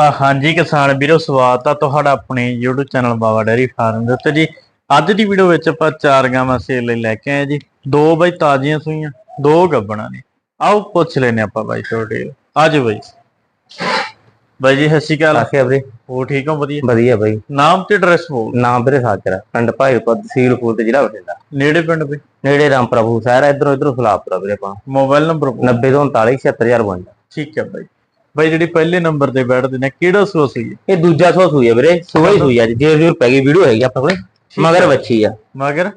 ਆ ਹਾਂਜੀ ਕਿਸਾਨ ਵੀਰੋ ਸਵਾਗਤ ਆ ਤੁਹਾਡਾ ਆਪਣੇ YouTube channel Baba dairy farm ਦੇ ਉੱਤੇ ਜੀ। ਅੱਜ ਦੀ ਵੀਡੀਓ ਵਿੱਚ ਆਪਾਂ ਚਾਰ ਗਾਵਾਂ ਸੇਲ ਲਈ ਲੈ ਕੇ ਆਏ ਜੀ। ਦੋ ਬਾਈ ਤਾਜ਼ੀਆਂ ਸੂਈਆਂ ਦੋ ਗੱਬਣਾ ਨੇ। ਆਓ ਪੁੱਛ ਲੈਨੇ ਆਪਾਂ ਬਾਈ ਤੁਹਾਡੇ ਆਜੋ ਬਾਈ। ਬਾਈ ਜੀ ਸਤਿ ਸ਼੍ਰੀ ਅਕਾਲ। ਆਖਿਆ ਵੀਰੇ। ਹੋ ਠੀਕ ਹੋ? ਵਧੀਆ? ਵਧੀਆ ਬਾਈ। ਨਾਮ ਤੇ ਐਡਰੈਸ ਬੋਲ ਨਾਮ ਵੀਰੇ ਸਾਜਰਾ ਪਿੰਡ ਭਾਈਪੁਰ ਤਹਿਸੀਲ ਫੂਲ ਤੇ ਜ਼ਿਲ੍ਹਾ ਬਠਿੰਡਾ। ਨੇੜੇ ਪਿੰਡ ਬਈ? ਨੇੜੇ ਰਾਮਪ੍ਰਭੂ ਸਾਹਿਬ ਇਧਰੋਂ ਇਧਰੋਂ ਸਲਾਪੁਰਾ ਵੀਰੇ ਆਪਾਂ। ਮੋਬਾਈਲ ਨੰਬਰ 90 ਤੋਂ 39 76052 ਠੀਕ ਹੈ ਬਾਈ। ਬਾਈ ਜਿਹੜੀ ਪਹਿਲੇ ਨੰਬਰ ਤੇ ਬੈਠਦੇ ਨੇ ਕਿਹੜਾ ਸੋਸ ਹੈ? ਇਹ ਦੂਜਾ ਸੋ ਸੂਈ ਹੈ ਵੀਰੇ ਸੂਈ ਸੂਈ ਆ ਜੇ ਜਰੂਰ ਪੈ ਗਈ ਵੀਡੀਓ ਹੈਗੀ ਆਪਣੇ ਕੋਲੇ ਮਗਰ ਬੱਚੀ ਆ। ਮਗਰ?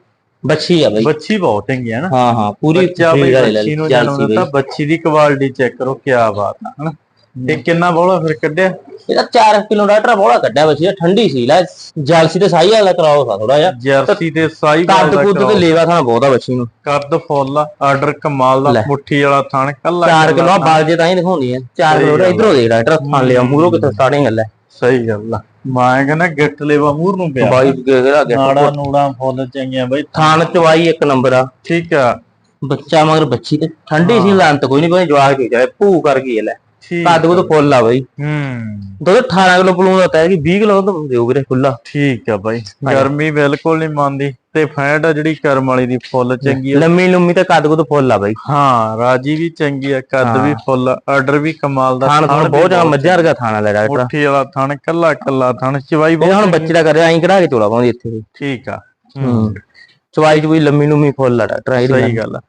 ਬੱਚੀ ਆ ਬਾਈ। ਬੱਚੀ ਬਹੁਤ ਚੰਗੀ ਹੈ ਨਾ। ਹਾਂ ਹਾਂ ਪੂਰੀ ਬੱਚਾ ਬਈ ਬੱਚੀ ਨੂੰ ਜਨਮ ਦਿੱਤਾ ਬੱਚੀ ਦੀ ਕੁਆਲਿਟੀ ਚੈੱਕ ਕਰੋ ਕੀ ਬਾਤ ਆ ਹਨਾ? ਤੇ ਕਿੰਨਾ ਬੋਲਾ ਫਿਰ ਕੱਢਿਆ? ਇਹਦਾ 4 ਕਿਲੋ ਡਾਕਟਰ ਬੋਲਾ ਕੱਢਿਆ ਇਹ ਠੰਡੀ ਸੀ ਲੈ ਜਾਲਸੀ ਤੇ ਸਾਈ ਵਾਲਾ ਕਰਾਓ ਸਾ ਥੋੜਾ ਜਿਹਾ। ਜਰਸੀ ਤੇ ਸਾਈ ਕੱਦ ਕੁੱਦ ਤੇ ਲੇਵਾ ਥਾਣਾ ਬਹੁਤ ਬੱਚੀ ਨੂੰ। ਕੱਦ ਫੁੱਲ ਆਰਡਰ ਕਮਾਲ ਦਾ। ਮੁੱਠੀ ਵਾਲਾ ਥਣ ਕੱਲਾ 4 ਕਿਲੋ ਬਾਲ ਜੇ ਤਾਂ ਹੀ ਦਿਖਾਉਂਦੀ ਹੈ 4 ਕਿਲੋ ਦਾ ਇਧਰੋਂ ਦੇ ਡਾਕਟਰ ਥਾਂ ਲਿਆ ਮੂਰੋ ਕਿਤੇ ਸਟਾਰਟਿੰਗ ਗੱਲ ਹੈ ਸਹੀ ਗੱਲ ਆ। ਮੈਂ ਕਹਿੰਦਾ ਗਿੱਟ ਲੇਵਾ ਮੂਰ ਨੂੰ ਪਿਆ। ਬਾਈ ਕਿਹੜਾ ਅੱਗੇ ਨਾੜਾ ਨੂੜਾ ਫੁੱਲ ਚੰਗੀਆਂ ਬਈ। ਥਾਣ ਚਵਾਈ ਇੱਕ ਨੰਬਰ ਆ। ਠੀਕ ਆ। ਬੱਚਾ ਮਗਰ ਬੱਚੀ ਤੇ ਠੰਡੀ ਸੀ ਲਾਂਤ ਕੋਈ ਨਹੀਂ ਕੋਈ ਜਵਾਕ ਹੋ ਜਾਏ ਭੂ ਕਰ ਗਈ ਲੈ। ਠੀਕ ਕੱਦ ਕੋ ਫੁੱਲ ਆ ਬਈ। ਹੂੰ। ਦੁੱਧ 18 ਕਿਲੋ ਪਲੂਣ ਦਾ ਤੈ ਕਿ 20 ਕਿਲੋ ਦੁੱਧ ਦਿਓ ਵੀਰੇ ਖੁੱਲਾ ਠੀਕ ਆ ਬਾਈ ਗਰਮੀ ਬਿਲਕੁਲ ਨਹੀਂ ਮੰਨਦੀ ਤੇ ਫੈਟ ਆ ਜਿਹੜੀ ਕਰਮ ਵਾਲੀ ਦੀ ਫੁੱਲ ਚੰਗੀ ਆ। ਲੰਮੀ ਲੰਮੀ ਤੇ ਕੱਦ ਕੋ ਫੁੱਲ ਆ ਬਈ। ਹਾਂ ਰਾਜੀ ਵੀ ਚੰਗੀ ਆ ਕੱਦ ਵੀ ਫੁੱਲ ਆਰਡਰ ਵੀ ਕਮਾਲ ਦਾ ਥਾਣ ਬਹੁਤ ਜ਼ਿਆਦਾ ਮੱਝਾਂ ਵਰਗਾ ਥਾਣਾ ਲੈ ਡਾਕਟਰ ਮੁੱਠੀ ਵਾਲਾ ਥਣ ਕੱਲਾ ਕੱਲਾ ਥਣ ਚਵਾਈ ਇਹ ਬਹੁਤ ਹੁਣ ਬੱਚੇ ਦਾ ਕਰਿਆ ਐਂ ਕਢਾ ਕੇ ਚੋਲਾ ਪਾਉਂਦੀ ਇੱਥੇ। ਠੀਕ ਆ। ਹੂੰ। ਚਵਾਈ ਚ ਵੀ ਲੰਮੀ ਲੰਮੀ ਫੁੱਲ ਆ ਡਾਕਟਰ ਸਹੀ ਗੱਲ ਆ।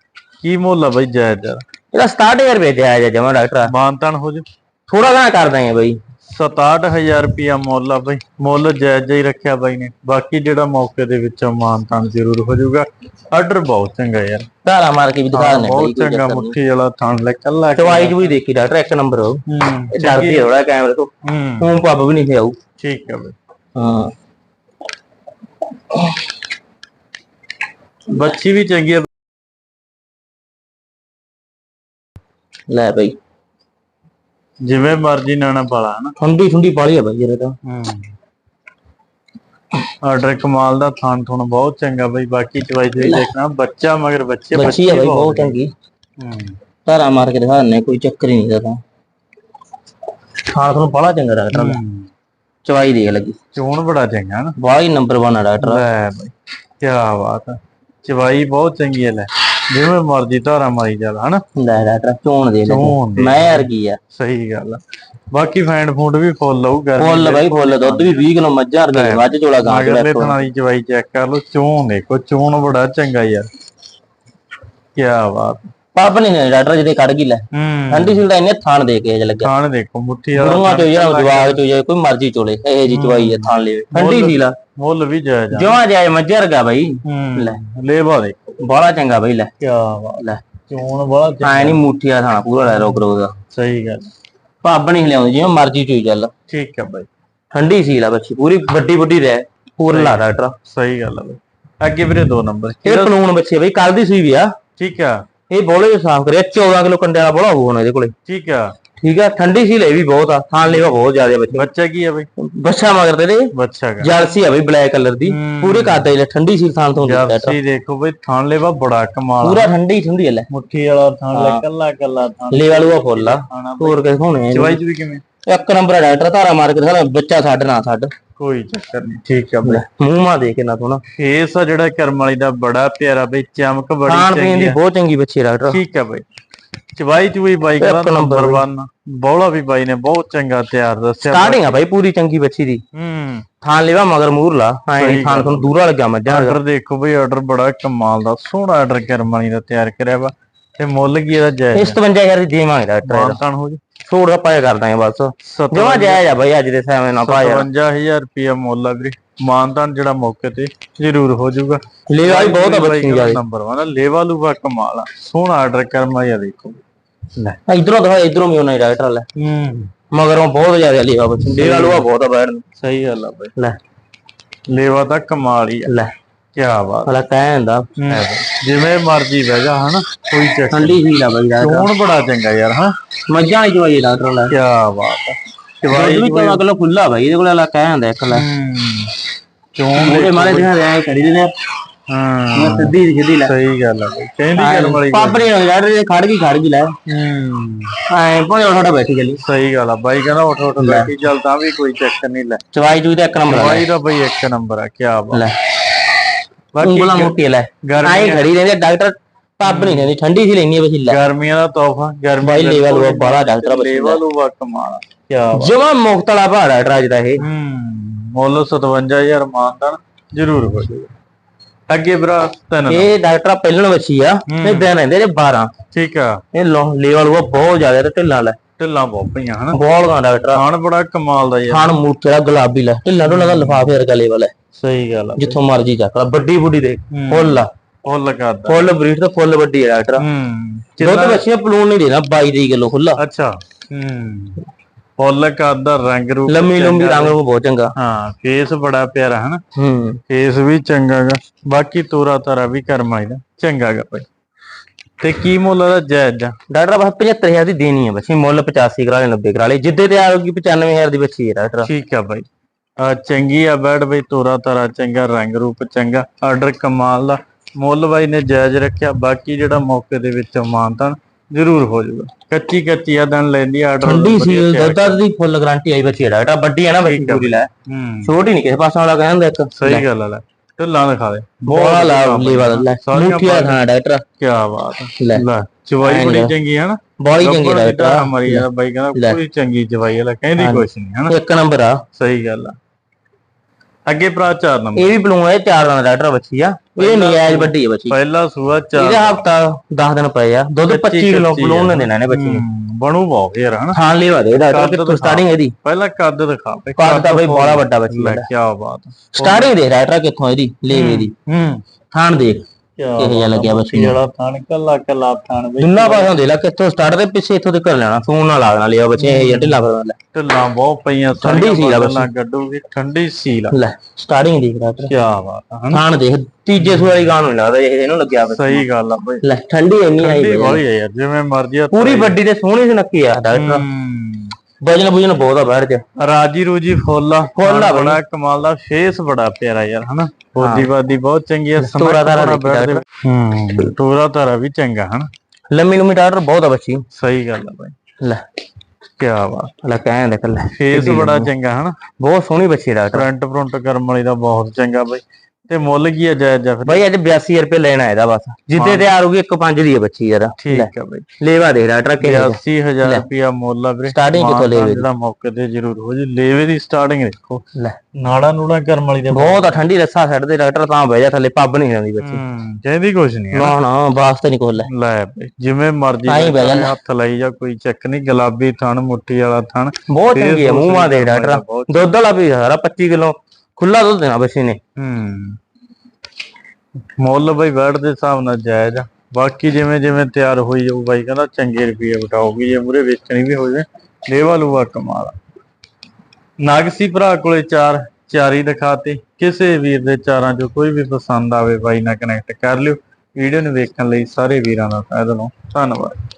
ਕੀ ਮੁੱਲ ਆ ਬਈ ਜਾਇਜ਼ ਇਹਦਾ 67000 ਰੁਪਏ ਤੇ ਆਇਆ ਜਮਾ ਡਾਕਟਰ ਮਾਨਤਨ ਹੋ ਜਾ। ਥੋੜਾ ਘਣਾ ਕਰ ਦਾਂਗੇ ਬਈ। 67000 ਰੁਪਿਆ ਮੁੱਲ ਆ ਬਈ। ਮੁੱਲ ਜਾਇਜ਼ ਹੀ ਰੱਖਿਆ ਬਾਈ ਨੇ। ਬਾਕੀ ਜਿਹੜਾ ਮੌਕੇ ਦੇ ਵਿੱਚੋਂ ਮਾਨਤਨ ਜ਼ਰੂਰ ਹੋ ਜਾਊਗਾ। ਆਰਡਰ ਬਹੁਤ ਚੰਗਾ ਯਾਰ। ਧਾਰਾ ਮਾਰ ਕੇ ਵੀ ਦਿਖਾ ਬਈ ਬਹੁਤ ਚੰਗਾ ਮੁੱਠੀ ਵਾਲਾ ਥਣ ਲੈ ਕੱਲਾ ਚਵਾਈ ਚ ਵੀ ਦੇਖੀ ਡਾਕਟਰ ਇੱਕ ਨੰਬਰ ਹੋ ਹੂੰ ਡਰਦੀ ਥੋੜਾ ਕੈਮਰੇ ਤੋਂ। ਹੂੰ। ਹੂੰ ਪੱਬ ਵੀ ਨਹੀਂ ਆਊ ਠੀਕ ਆ ਬਈ। ਹਾਂ। ਬੱਚੀ ਵੀ ਚੰਗੀ ਆ। ਲੈ ਬਈ। ਜਿਵੇਂ ਮਰਜ਼ੀ ਨਾਣਾ ਪਾਲਾ ਹਨਾ? ਠੰਡੀ ਠੰਡੀ ਪਾਲੀ ਆ ਬਈ ਇਹਦੇ ਤਾਂ। ਹੂੰ। ਆਰਡਰ ਕਮਾਲ ਦਾ ਥਾਨ ਥੁਣ ਬਹੁਤ ਚੰਗਾ ਬਈ ਬਾਕੀ ਚਵਾਈ ਤੇ ਦੇਖਣਾ ਬੱਚਾ ਮਗਰ ਬੱਚੇ ਬੱਚੀ ਆ ਬਈ ਬਹੁਤ ਚੰਗੀ। ਹੂੰ ਧਾਰਾ ਮਾਰ ਕੇ ਦਿਖਾ ਦਿੰਦੇ ਕੋਈ ਚੱਕਰ ਹੀ ਨਹੀਂ ਦਾ ਤਾਂ। ਖਾਣ ਤੁਹਾਨੂੰ ਬੜਾ ਚੰਗਾ ਡਾਕਟਰ ਦਾ ਹੂੰ। ਚਵਾਈ ਦੇਖ ਲੱਗੀ ਚੋਣ ਬੜਾ ਚੰਗਾ ਨਾ। ਬਾਹਲਾ ਹੀ ਨੰਬਰ 1 ਆ ਡਾਕਟਰ ਲੈ ਬਈ ਕੀ ਬਾਤ ਆ। ਚਵਾਈ ਬਹੁਤ ਚੰਗੀ ਹੈ ਲੈ। ਜਿਵੇਂ ਮਰਜ਼ੀ ਧਾਰਾ ਮਾਰੀ ਜਾ ਹਨਾ? ਲੈ ਡਾਕਟਰ ਚੋਣ ਦੇ ਲੈ ਚੋਣ ਦੇ। ਮੈਂ ਯਾਰ ਕੀ ਆ। ਸਹੀ ਗੱਲ ਆ। ਬਾਕੀ ਫੈਂਡ ਫੂਡ ਵੀ ਫੁੱਲ ਆਊ ਗਰਮੀ ਫੁੱਲ ਬਾਈ ਫੁੱਲ। ਦੁੱਧ ਵੀ 20 ਕਿਲੋ ਮੱਝਾਂ ਰਗੇ ਮੱਝ ਚੋਲਾ ਗਾਂ ਮਗਰਲੇ ਥਣਾ ਦੀ ਚਵਾਈ ਚੈੱਕ ਕਰ ਲਓ ਚੋਣ ਦੇਖੋ ਚੋਣ ਬੜਾ ਚੰਗਾ ਯਾਰ। ਕੀ ਬਾਤ। ਪੱਬ ਨਹੀਂ ਨੇ ਡਾਕਟਰ ਜਿਹਦੇ ਕੱਢ ਗਈ ਲੈ। ਹੂੰ। ਠੰਡੀ ਸੀਲ ਦਾ ਇਹਨੇ ਥਾਣ ਦੇ ਕੇ ਅਜ ਲੱਗਾ। ਥਾਣ ਦੇਖੋ ਮੁੱਠੀ ਵਾਲਾ ਗੁਰੂਆਂ ਚੋ ਜਿਹੜਾ ਜਵਾਗ ਚੋ ਜਾਏ ਕੋਈ ਮਰਜ਼ੀ ਚੋਲੇ ਇਹ ਜੀ ਚਵਾਈ ਆ ਥਾਣ ਲੈ ਠੰਡੀ ਸੀਲ ਆ। ਮੁੱਲ ਵੀ ਜਾਇਜ਼ ਆ। ਜਿਉਂ ਜਾਏ ਮੱਝਾਂ ਰਗਾ ਬਾਈ। ਹੂੰ। ਲੈ। ਲੇਵਾ ਬੜਾ ਚੰਗਾ ਬਾਈ ਲੈ। ਕੀ ਬਾਤ। ਲੈ। ਚੋਣ ਬੜਾ ਚੰਗਾ। ਐ ਨਹੀਂ ਮੁੱਠੀਆ ਥਾਣਾ ਪੂਰਾ ਲੈ ਰੋਕ ਰੋਕ ਦਾ। ਸਹੀ ਗੱਲ। ਪੱਬ ਨਹੀਂ ਲਿਆਉਂਦੀ ਜਿਵੇਂ ਮਰਜ਼ੀ ਚੋਈ ਚੱਲ। ਠੀਕ ਆ ਬਾਈ। ਠੰਡੀ ਸੀਲ ਆ ਬੱਚੀ ਪੂਰੀ ਵੱਡੀ ਵੱਡੀ ਰਹਿ ਪੂਰ ਲਾ ਡਾਕਟਰ ਸਹੀ ਗੱਲ ਆ ਬਾਈ। ਅੱਗੇ ਵੀਰੇ ਦੋ ਨੰਬਰ। ਇਹ ਪਲੂਣ ਬੱਚੇ ਬਈ ਕੱਲ ਦੀ ਸੂਈ ਵੀ ਆ। ਠੀਕ ਆ। ਇਹ ਬੋਲੇ ਸਾਫ਼ ਕਰਿਆ 14 ਕਿਲੋ ਕੰਡੇ ਵਾਲਾ ਬੋਲਾ ਹੋਊ ਹੁਣ ਇਹਦੇ ਕੋਲੇ। ਠੀਕ ਆ। ਠੀਕ ਆ ਠੰਡੀ ਸੀ ਲੈ ਵੀ ਬਹੁਤ ਆ ਖਾਣ ਲੈਵਾ ਬਹੁਤ ਜ਼ਿਆਦਾ ਬੱਚੇ। ਬੱਚਾ ਕੀ ਆ ਬਈ? ਬੱਚਾ ਮਗਰ ਤੇ ਦੇ ਬੱਚਾ ਗਾ ਜਰਸੀ ਆ ਬਈ ਬਲੈਕ ਕਲਰ ਦੀ। ਪੂਰੇ ਕਾਦੇ ਲੈ ਠੰਡੀ ਸੀ ਥਾਂ ਤੋਂ ਦਿੱਤਾ ਜਰਸੀ ਦੇਖੋ ਬਈ ਥਣ ਲੇਵਾ ਬੜਾ ਕਮਾਲ ਆ। ਪੂਰਾ ਠੰਡੀ ਠੰਡੀ ਲੈ। ਮੁੱਠੀ ਵਾਲਾ ਥਣ ਲੈ ਕੱਲਾ ਕੱਲਾ ਥਣ ਲੈ। ਵਾਲੂਆ ਫੁੱਲ ਆ। ਹੋਰ ਕਿਸ ਹੋਣੇ ਆ ਚ ਵੀ ਕਿਵੇਂ? ਇੱਕ ਨੰਬਰ ਆ ਡਾਕਟਰ ਧਾਰਾ ਮਾਰ ਕੇ ਦਿਖਾ ਬੱਚਾ ਛੱਡ ਨਾ ਛੱਡ। ਕੋਈ ਚੱਕਰ ਨਹੀਂ ਠੀਕ ਆ ਬਈ। ਮੂੰਹ ਮਾ ਦੇ ਕੇ ਨਾ। ਥੋਣਾ ਫੇਸ ਆ ਜਿਹੜਾ ਕਰਮ ਵਾਲੀ ਦਾ ਬੜਾ ਪਿਆਰਾ ਬਈ ਚਮਕ ਬੜੀ ਖਾਣ ਪੀਣ ਚੰਗੀ ਦੀ ਆ। ਬਹੁਤ ਚੰਗੀ ਬੱਚੀ ਆ ਡਾਕਟਰ। ਠੀਕ ਆ ਬਈ। ਚਵਾਈ ਚ ਵੀ ਬਾਈ ਦਾ ਨੰਬਰ ਨੰਬਰ 1 ਬੌਲਾ ਵੀ ਬਾਈ ਨੇ ਬਹੁਤ ਚੰਗਾ ਤਿਆਰ ਦੱਸਿਆ। ਸਟਾਰਟਿੰਗ ਆ ਬਾਈ ਪੂਰੀ ਚੰਗੀ ਬੱਚੀ ਦੀ। ਹੂੰ। ਥਾਂ ਲੈਵਾ ਮਗਰ ਮੂਰ ਲਾ ਐ ਸਹੀ ਨਹੀਂ ਥਾਂ ਤੋਂ ਦੂਰਾ ਲੱਗਾ ਮੱਝਾਂ ਦਾ। ਆਰਡਰ ਦੇਖੋ ਬਈ ਆਰਡਰ ਬੜਾ ਕਮਾਲ ਦਾ ਸੋਹਣਾ ਆਰਡਰ ਕਰਮ ਵਾਲੀ ਦਾ ਤਿਆਰ ਕਰਿਆ ਵਾ। ਤੇ ਮੁੱਲ ਕੀ ਇਹਦਾ ਜਾਇਜ਼? ਇਸ 55000 ਦੀ ਦੇਵਾਂਗੇ ਡਾਕਟਰ ਮਾਨਤਾਨ ਹੋ ਜੀ ਛੋੜ ਦਾ ਪਾਇਆ ਕਰ ਦਾਂਗੇ ਬਸ। ਜਮਾ ਜਾਇਜ਼ ਆ ਬਾਈ ਅੱਜ ਦੇ ਸਮੇਂ ਨਾਲ ਪਾਇਆ 55000 ਰੁਪਿਆ ਮੁੱਲ ਆ ਵੀਰੇ। ਮਾਨਤਾਨ ਜਿਹੜਾ ਮੌਕੇ ਤੇ ਜ਼ਰੂਰ ਹੋ ਜਾਊਗਾ। ਲੇਵਾ ਵੀ ਬਹੁਤ ਆ ਬੱਚੀ ਜ਼ਿਆਦਾ ਨੰਬਰ 1 ਲੇਵਾ ਲੂਵਾ ਕਮਾਲ ਆ। ਸੋਹਣਾ ਆਰਡਰ ਕਰਮ ਆ ਦੇਖੋ। ਲੈ ਇਧਰੋਂ ਦਿਖਾ ਇਧਰੋਂ ਵੀ ਉਹਨਾਂ ਡਾਕਟਰ ਲੈ। ਹੂੰ। ਮਗਰੋਂ ਬਹੁਤ ਜ਼ਿਆਦਾ ਲੇਵਾ ਬੱਚੀ। ਲੇਵਾ ਲੂਆ ਬਹੁਤ ਆ ਸਹੀ ਗੱਲ ਆ ਬਈ। ਲੈ। ਲੇਵਾ ਤਾਂ ਕਮਾਲ ਹੀ ਆ। ਲੈ। ਕੀ ਬਾਤ। ਹਲਾ ਕਹਿੰਦਾ ਜਿਵੇਂ ਮਰਜ਼ੀ ਬਹਿ ਜਾ ਹਨਾ? ਕੋਈ ਚੱਕਰ ਠੰਡੀ ਹੀ ਲਾ ਬਾਈ ਡਾਕਟਰ ਚੋਣ ਬੜਾ ਚੰਗਾ ਯਾਰ ਹਾਂ ਮੱਝਾਂ ਵਾਲੀ ਚਵਾਈ ਡਾਕਟਰ ਲੈ। ਕੀ ਬਾਤ ਆ। ਚਵਾਈ ਵੀ ਚੌਦਾਂ ਕਿਲੋ ਖੁੱਲਾ ਬਾਈ ਇਹਦੇ ਕੋਲ ਹਲਾ ਕਹਿੰਦਾ ਇੱਕ ਲੈ। ਚੋਣ ਉਹਦੇ ਮਾਰੇ ਜਿਹੜਾ ਰਿਆ ਕਰੀ ਦੇ ਹਾਂ। ਸਿੱਧੀ ਸਿੱਧੀ ਲੈ। ਸਹੀ ਗੱਲ ਬਈ। ਕਹਿੰਦੀ ਕਰਮ ਵਾਲੀ ਗੱਲ। ਪਾਪੜੀ ਹੋ ਜਾ ਰਹੇ ਖੜ ਗਈ ਖੜ ਗਈ ਲੈ। ਹੂੰ। ਐ ਭਾਵੇਂ ਥੋੜਾ ਬੈਠੀ ਚੱਲੀ। ਸਹੀ ਗੱਲ ਆ ਬਾਈ ਕਹਿੰਦਾ ਉੱਠ ਉੱਠ ਬੈਠੀ ਚੱਲ ਤਾਂ ਵੀ ਕੋਈ ਚੱਕਰ ਨਹੀਂ ਲੈ। ਚਵਾਈ ਚੂਈ ਦਾ ਇੱਕ ਨੰਬਰ ਆ। ਬਾਈ ਦਾ ਬਈ ਇੱਕ ਨੰਬਰ ਆ ਕੀ ਬਾਤ। ਲੈ। ਉਂਗਲਾਂ ਮੋਟੀ ਲੈ। ਆਈ ਖੜੀ ਰਹਿੰਦੀ ਡਾਕਟਰ ਪੱਬ ਨਹੀਂ ਰਹਿੰਦੀ ਠੰਡੀ ਸੀ ਲੈਣੀ ਬਸ ਲੈ ਗਰਮੀਆਂ ਦਾ ਤੋਹਫਾ ਗਰਮੀ ਬਾਈ ਲੈਵਲ ਉਹ ਬੜਾ ਡਾਕਟਰ ਬੱਚੇ ਲੈਵਲ ਉਹ ਕਮਾਲ ਕੀ ਜਮਾ ਪਹਾੜ ਹੈ ਡਰਾਜ ਦਾ ਇਹ। ਹੂੰ ਮੁੱਲ 57000 ਮਾਨਦਾਨ ਜ਼ਰੂਰ ਹੋ ਜਾਊਗਾ ਅੱਗੇ ਭਰਾ ਤਿੰਨ ਇਹ ਡਾਕਟਰ ਪਹਿਲਣ ਬੱਚੀ ਆ ਇਹ ਦਿਨ ਰਹਿੰਦੇ ਨੇ 12 ਠੀਕ ਆ। ਇਹ ਲੈਵਲ ਉਹ ਬਹੁਤ ਜ਼ਿਆਦਾ ਤੇ ਢਿੱਲਾ ਲੈ। ਢਿੱਲਾਂ ਬਹੁਤ ਪਈਆਂ ਹਨਾ। ਬਹੁਤ ਡਾਕਟਰ ਖਾਣ ਬੜਾ ਕਮਾਲ ਦਾ ਯਾਰ ਖਾਣ ਮੂਰਤੀ ਦਾ ਗੁਲਾਬੀ ਲੈ। ਢਿੱਲਾ ਢੋਲਾ ਦਾ ਲਿਫਾਫੇ ਵਰਗਾ ਲੈਵਲ ਹੈ ਸਹੀ ਗੱਲ ਆ ਜਿੱਥੋਂ ਮਰਜ਼ੀ ਚੱਕ ਲਾ ਵੱਡੀ ਬੁੱਢੀ ਦੇ ਹੂੰ। ਫੁੱਲ ਆ। ਫੁੱਲ ਕਰਦਾ। ਫੁੱਲ ਬਰੀਡ ਤੇ ਫੁੱਲ ਵੱਡੀ ਹੈ ਡਾਕਟਰ ਹੂੰ। ਦੁੱਧ ਬੱਚੀਆਂ ਪਲੂਣ ਨਹੀਂ ਦੇਣਾ 22 23 ਕਿਲੋ ਖੁੱਲਾ ਅੱਛਾ। ਹੂੰ। ਫੁੱਲ ਕਰਦਾ ਰੰਗ ਰੂਪ ਲੰਮੀ ਲੰਮੀ ਰੰਗ ਨੂੰ ਬਹੁਤ ਚੰਗਾ। ਹਾਂ ਫੇਸ ਬੜਾ ਪਿਆਰਾ ਹਨਾ? ਹੂੰ। ਫੇਸ ਵੀ ਚੰਗਾ ਗਾ। ਬਾਕੀ ਤੋਰਾ ਤਾਰਾ ਵੀ ਕਰਮਾਈ ਦਾ ਚੰਗਾ ਗਾ ਭਾਈ ਤੇ ਕੀ ਮੁੱਲ ਦਾ ਜਾਇਜ਼ ਆ? ਡਾਕਟਰ ਬਸ 75000 ਦੀ ਦੇਣੀ ਹੈ ਬੱਚੀ ਮੁੱਲ 85 ਕਰਾ ਲੈ 90 ਕਰਾ ਲੈ ਜਿੱਦੇ ਤੇ ਆਊਗੀ 95000 ਦੀ ਬੱਚੀ ਹੈ ਡਾਕਟਰ ਠੀਕ ਆ ਭਾਈ ਆ ਚੰਗੀ ਆ ਬੈਡ ਬਈ ਤੋਰਾ ਤਾਰਾ ਚੰਗਾ ਰੰਗ ਰੂਪ ਚੰਗਾ। ਆਰਡਰ ਕਮਾਲ ਦਾ। ਮੁੱਲ ਬਾਈ ਨੇ ਜਾਇਜ਼ ਰੱਖਿਆ ਬਾਕੀ ਜਿਹੜਾ ਮੌਕੇ ਦੇ ਵਿੱਚ ਮਾਨਤਾਨ ਜ਼ਰੂਰ ਹੋ ਜਾਊਗਾ। ਕੱਚੀ ਕੱਚੀ ਆ ਦਿਨ ਲੈਂਦੀ ਆਰਡਰ ਠੰਡੀ ਸੀ ਦੁੱਧ ਦੀ ਫੁੱਲ ਗਾਰੰਟੀ ਆਈ ਬੱਚੀ ਹੈ ਡਾਕਟਰ ਵੱਡੀ ਹੈ ਨਾ ਬੱਚੀ ਪੂਰੀ ਲੈ। ਹੂੰ। ਛੋਟੀ ਨਹੀਂ ਕਿਸੇ ਪਾਸੋਂ ਵਾਲਾ ਕਹਿੰਦਾ ਇੱਕ। ਸਹੀ ਗੱਲ ਆ ਲੈ। ਢਿੱਲਾਂ ਦਿਖਾ ਦੇ। ਬੋਲਾ ਲਾ। ਲੀਵਾ ਲੈ ਮੁੱਠੀਆ ਥਾਂ ਡਾਕਟਰ। ਕੀ ਬਾਤ ਆ। ਲੈ। ਲੈ ਚਵਾਈ ਬੜੀ ਲੈ। ਚੰਗੀ ਹੈ ਨਾ। ਬੋਲੀ ਚੰਗੀ ਦੀ ਡਾਕਟਰ। ਢਾਹ ਮਾਰੀ ਆ ਬਾਈ ਕਹਿੰਦਾ ਪੂਰੀ ਚੰਗੀ ਚਵਾਈ ਵਾਲਾ ਕਹਿੰਦੀ ਕੁਛ ਨਹੀਂ ਹਨਾ ਇੱਕ ਨੰਬਰ ਆ। ਸਹੀ ਗੱਲ ਆ। ਅੱਗੇ ਭਰਾ ਚਾਰ ਨੰਬਰ। ਇਹ ਵੀ ਬਲੂਨ ਹੈ ਚਾਰ ਦਾ ਡਾਕਟਰ ਬੱਚੀ ਆ। ਇਹ ਨਜਾਇਜ਼ ਵੱਡੀ ਹੈ ਬੱਚੀ। ਪਹਿਲਾ ਸੂਆ ਚਾਰ ਇਹਦਾ ਹਫਤਾ 10 ਦਿਨ ਪਏ ਆ। ਦੁੱਧ 25 ਕਿਲੋ ਬਲੂਨ ਨੇ ਦੇਣਾ ਨੇ ਬੱਚੀ ਹੂੰ, ਬਣੂ ਬਹੁਤ ਯਾਰ ਹਨਾ? ਖਾਣ ਲਈ ਵਾਦੇ ਡਾਕਟਰ ਦਿਖਾ। ਸਟਾਰਟਿੰਗ ਇਹਦੀ? ਪਹਿਲਾਂ ਕੱਦ ਦਿਖਾ ਕੱਦ ਤਾਂ ਬਈ ਬੜਾ ਵੱਡਾ ਬੱਚੀ ਲੈ ਦਾ ਕੀ ਬਾਤ। ਸਟਾਰਟਿੰਗ ਦੇ ਡਾਕਟਰ ਕਿੱਥੋਂ ਇਹਦੀ? ਲੇਵੇ ਦੀ ਹੂੰ। ਖਾਣ ਦੇਖ। ਕਿਹੋ ਜਿਹਾ ਲੱਗਿਆ ਬੱਚੀ ਨੂੰ ਜਿਹੜਾ ਥਾਣ ਕੱਲਾ ਕੱਲਾ ਥਾਣ ਬਈ ਦੁੰਨਾ ਪਾਸੋਂ ਦੇ ਲੈ ਕਿੱਥੋਂ ਸਟਾਰਟ ਦੇ ਪਿੱਛੇ ਇੱਥੋਂ ਤੇ ਕਰ ਲੈਣਾ ਫੋਨ ਨਾਲ ਲਾਗਣਾ ਲਿਆ ਬੱਚੇ ਇਹ ਜਿਹਾ ਢਿੱਲਾ ਫਿਰ ਲੈ ਢਿੱਲਾਂ ਬਹੁਤ ਪਈਆਂ ਠੰਡੀ ਲੈ ਸਟਾਰਟਿੰਗ ਦੇਖ ਕੀ ਬਾਤ ਤੀਜੇ ਸੂਏ ਵਾਲੀ ਗਾਂ ਨੂੰ ਨੀ ਲੱਗਦਾ ਇਹ ਇਹਨੂੰ ਲੱਗਿਆ ਬੱਚੀ ਸਹੀ ਗੱਲ ਆ ਬਈ। ਲੈ ਠੰਡੀ ਇੰਨੀ ਆਈ ਠੰਡੀ ਬਈ। ਵਾਲੀ ਆ ਯਾਰ ਜਿਵੇਂ ਮਰਜ਼ੀ ਆ ਪੂਰੀ ਵੱਡੀ ਤੇ ਸੋਹਣੀ ਸੁਨੱਖੀ ਆ ਡਾਕਟਰ। ਵਜਨ ਬੁਜਨ ਬਹੁਤ ਆ ਬੈਠ ਚ ਰਾਜੀ ਰੂਜੀ ਫੁੱਲ ਆ। ਫੁੱਲ ਆ ਬੜਾ ਕਮਾਲ ਦਾ ਫੇਸ ਬੜਾ ਪਿਆਰਾ ਯਾਰ ਹਨਾ? ਬੋਦੀ ਬਾਦੀ ਬਹੁਤ ਚੰਗੀ ਆ ਤੋਰਾ ਤਾਰਾ ਸਮਾਂ ਦੇਖੀ ਬੈਠ ਦੇ- ਹੂੰ ਤੋਰਾ ਤਾਰਾ ਵੀ ਚੰਗਾ ਹਨਾ? ਲੰਮੀ ਲੰਮੀ ਡਾਕਟਰ ਬਹੁਤ ਆ ਬੱਚੀ। ਸਹੀ ਗੱਲ ਆ ਬਾਈ। ਲੈ। ਕੀ ਬਾਤ। ਲੈ ਕਹਿਣ ਦੇ ਕੱਲੇ ਫੇਸ ਬੜਾ ਚੰਗਾ ਹਨਾ? ਬਹੁਤ ਸੋਹਣੀ ਬੱਚੀ ਡਾਕਟਰ ਫਰੰਟ ਫਰੰਟ ਕਰਮ ਵਾਲੀ ਦਾ ਬਹੁਤ ਚੰਗਾ ਬਾਈ। ਤੇ ਮੁੱਲ ਕੀ ਆ ਜਾਇਜ਼ ਆ ਫਿਰ? ਬਾਈ ਅੱਜ 82 ਰੁਪਏ ਲੈਣਾ ਇਹਦਾ ਬਸ। ਜਿੱਦੇ ਤੇ ਆਰੂਗੀ 1.5 ਦੀ ਹੈ ਬੱਚੀ ਯਾਰ। ਠੀਕ ਆ ਬਾਈ। ਲੇਵਾ ਦੇ ਡਾਕਟਰ ਕਿ 80000 ਰੁਪਿਆ ਮੁੱਲ ਆ ਵੀਰੇ। Starting ਕਿੱਥੋਂ ਲੇਵੇ? ਜਿਹੜਾ ਮੌਕੇ ਤੇ ਜ਼ਰੂਰ ਹੋ ਜੀ। ਲੇਵੇ ਦੀ ਸਟਾਰਟਿੰਗ ਦੇਖੋ। ਲੈ। ਨਾੜਾ ਨੂੜਾ ਕਰਮ ਵਾਲੀ ਦੇ ਬਹੁਤ ਠੰਡੀ ਰੱਸਾ ਛੱਡ ਦੇ ਡਾਕਟਰ ਤਾਂ ਬਹਿ ਜਾ ਥੱਲੇ ਪੱਬ ਨਹੀਂ ਜਾਂਦੀ ਬੱਚੀ। ਹੂੰ ਕਹਿੰਦੀ ਕੁਛ ਨਹੀਂ ਨਾ ਨਾ ਵਾਸਤੇ ਨਹੀਂ ਕੋਲ ਲੈ। ਜਿਵੇਂ ਮਰਜ਼ੀ ਆਈਂ ਬਹਿ ਜਾ ਲੈ। ਹੱਥ ਲਾਈ ਜਾ ਕੋਈ ਚੱਕ ਨਹੀਂ ਗੁਲਾਬੀ ਥਣ ਮੁੱਠੀ ਵਾਲਾ ਥਣ। ਬਹੁਤ ਚੰਗੀ ਹੈ ਮੂੰਹਾਂ ਦੇ ਡਾਕਟਰ। ਦੁੱਧ ਵਾਲਾ ਵੀ ਸਾਰਾ 25 ਕਿਲੋ। ਖੁੱਲਾ ਦੁੱਧ ਦੇਣਾ ਬੱਚੀ ਨੇ। ਹੂੰ। ਮੁੱਲ ਬਈ ਵਰਡ ਦੇ ਹਿਸਾਬ ਨਾਲ ਜਾਇਜ਼ ਆ। ਬਾਕੀ ਜਿਵੇਂ ਜਿਵੇਂ ਤਿਆਰ ਹੋਈ ਜਾਊ ਬਾਈ ਕਹਿੰਦਾ ਚੰਗੇ ਰੁਪਏ ਬਟਾਉਗੀ ਜੇ ਮੂਰੇ ਵੇਚਣੀ ਵੀ ਹੋ ਜਾਵੇ ਲੇਵਾ ਲੂਆ ਕਮਾਲ ਆ। ਨਾਗਸੀ ਭਰਾ ਕੋਲੇ ਚਾਰ, ਚਾਰੀ ਦਿਖਾਤੇ। ਕਿਸੇ ਵੀਰ ਦੇ ਚਾਰਾਂ ਚੋਂ ਕੋਈ ਵੀ ਪਸੰਦ ਆਵੇ ਬਾਈ ਨਾਲ ਕਨੈਕਟ ਕਰ ਲਿਓ। ਵੀਡੀਓ ਨੂੰ ਵੇਖਣ ਲਈ ਸਾਰੇ ਵੀਰਾਂ ਦਾ ਤਹਿ ਦਿਲੋਂ ਧੰਨਵਾਦ।